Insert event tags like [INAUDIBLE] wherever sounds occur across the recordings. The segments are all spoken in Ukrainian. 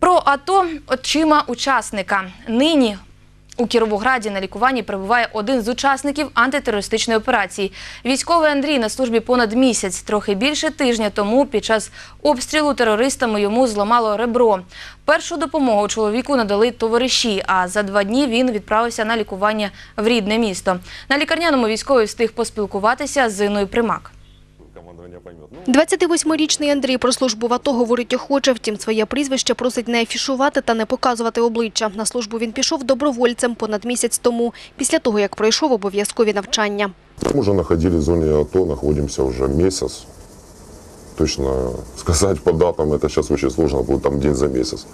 Про АТО очима учасника. Нині у Кіровограді на лікуванні перебуває один з учасників антитерористичної операції. Військовий Андрій на службі понад місяць. Трохи більше тижня тому під час обстрілу терористами йому зламало ребро. Першу допомогу чоловіку надали товариші, а за два дні він відправився на лікування в рідне місто. На лікарняному військовий встиг поспілкуватися з Інною Примак командование поймет. Ну, 28-річний Андрій про службу в АТО говорить охоче, втім своє прізвище просить не афішувати та не показувати обличчя. На службу він пішов добровольцем понад місяць тому, після того, як пройшов обов'язкові навчання. мы уже находились в зоне АТО, находимся уже месяц. Точно сказать по датам это сейчас очень сложно, будет там день за месяц.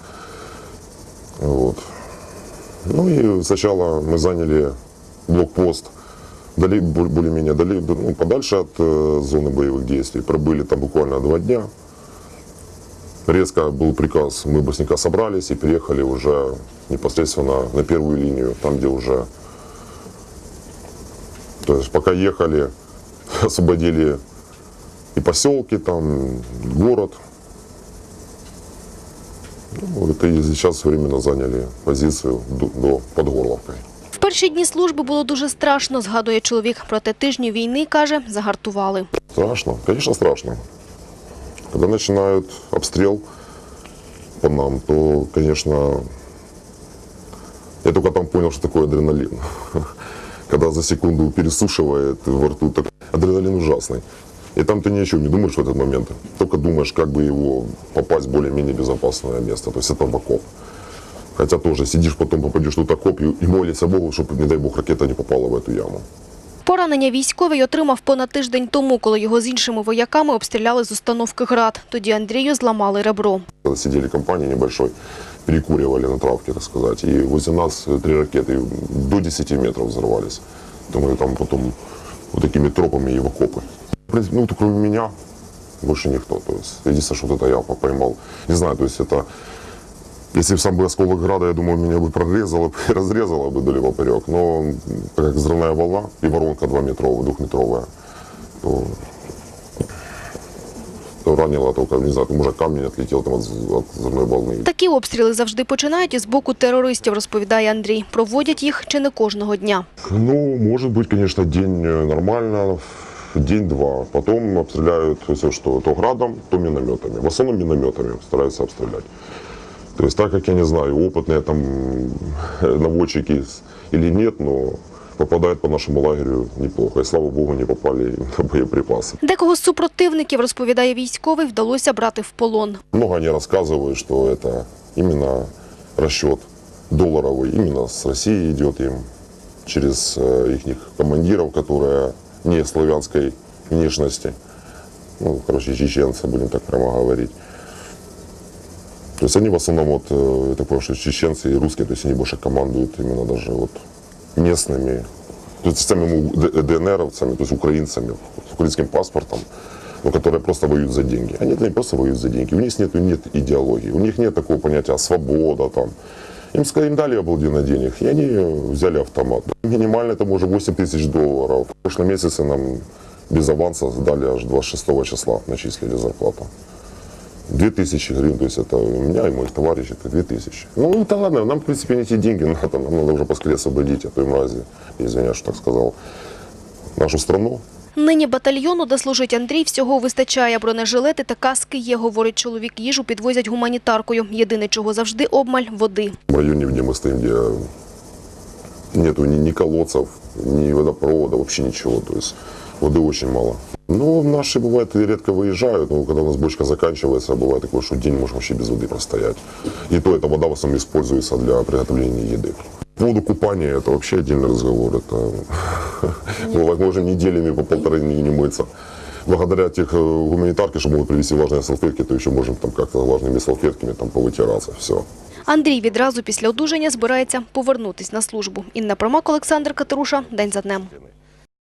Вот. Ну и сначала мы заняли блокпост, Дали, бо- более-менее дали, ну, подальше от э, зоны боевых действий. Пробыли там буквально два дня. Резко был приказ, мы быстренько собрались и переехали уже непосредственно на первую линию, там где уже то есть пока ехали, [LAUGHS] освободили и поселки, там, город. Ну, это и сейчас временно заняли позицию до, до Подгорловкой. В перші дні служби було дуже страшно, згадує чоловік. Проте тижні війни, каже, загартували. Страшно, конечно, страшно. Когда начинают обстрел по нам, то, конечно, я только там понял, что такое адреналин. [LAUGHS] Когда за секунду пересушивает во рту, так адреналин ужасный. И там ты ни о чем не думаешь в этот момент. Только думаешь, как бы его попасть в более-менее безопасное место. То есть это в окоп. Хотя тоже сидишь, потом попадешь тут в окоп и, и молишься Богу, чтобы, не дай Бог, ракета не попала в эту яму. Поранення військовий отримав понад тиждень тому, коли його з іншими вояками обстріляли з установки «Град». Тоді Андрію зламали ребро. Когда сидели компанией небольшой, перекуривали на травке, так сказать. И возле нас э, три ракеты до 10 метров взорвались. Думаю, там потом вот такими тропами и в окопы. В принципе, ну, кроме меня, больше никто. То есть, единственное, что вот это я по- поймал. Не знаю, то есть это... Если бы сам бы осколок града, я думаю, меня бы прорезало, [LAUGHS] и разрезало бы вдоль и поперек. Но м, так как взрывная волна и воронка 2-метровая, двухметровая, то то ранило только, не знаю, может камень отлетел там от, з- от взрывной волны. Такі обстріли завжди починають із боку терористів, розповідає Андрій. Проводять їх чи не кожного дня. Ну, может быть, конечно, день э, нормально, день-два. Потом обстреляют все, что то градом, то минометами. В основном минометами стараются обстрелять. То есть, так как я не знаю, опытные там э, наводчики с- или нет, но попадают по нашему лагерю неплохо. И слава богу, не попали [LAUGHS] на боеприпасы. Декого з супротивників, розповідає військовий, вдалося брати в полон. Много они рассказывают, что это именно расчет долларовый, именно с России идет им через их командиров, которые не славянской внешности. Ну, короче, чеченцы, будем так прямо говорить. То есть они в основном, вот, э, я так понял, что чеченцы и русские, то есть они больше командуют именно даже вот местными, то есть самими Д- ДНРовцами, то есть украинцами, с украинским паспортом, но которые просто воюют за деньги. Они не просто воюют за деньги, у них нет, нет идеологии, у них нет такого понятия свобода там. Им, сказали, им дали обалденно денег, и они взяли автомат. Минимально это уже 8 тысяч долларов. В прошлом месяце нам без аванса дали аж 26 числа, начислили зарплату. 2000 гривен, то есть это у меня и моих товарищей, это 2000. Ну, это ладно, нам, в принципе, не эти деньги [LAUGHS] надо, нам надо уже поскорее освободить, а то и мрази, извиняюсь, что так сказал, нашу страну. Нині батальйону, де служить Андрій, всього вистачає. Бронежилети та каски є, говорить чоловік. Їжу підвозять гуманітаркою. Єдине, чого завжди обмаль – води. В районе, где мы стоим, где нету ни, ни колодцев, ни водопровода, вообще ничего, то есть воды очень мало. Ну, наши, бывает, и редко выезжают, но когда у нас бочка заканчивается, бывает такое, что день можем вообще без воды простоять. И то эта вода в основном используется для приготовления еды. По поводу купания это вообще отдельный разговор. Это [LAUGHS] мы можем неделями по полторы не, не мыться. Благодаря тех э, гуманитарке, что могут привезти влажные салфетки, то еще можем там как-то влажными салфетками там повытираться. Все. Андрій відразу після одужання збирається повернутись на службу. Інна Промак, Олександр Катеруша. День за днем.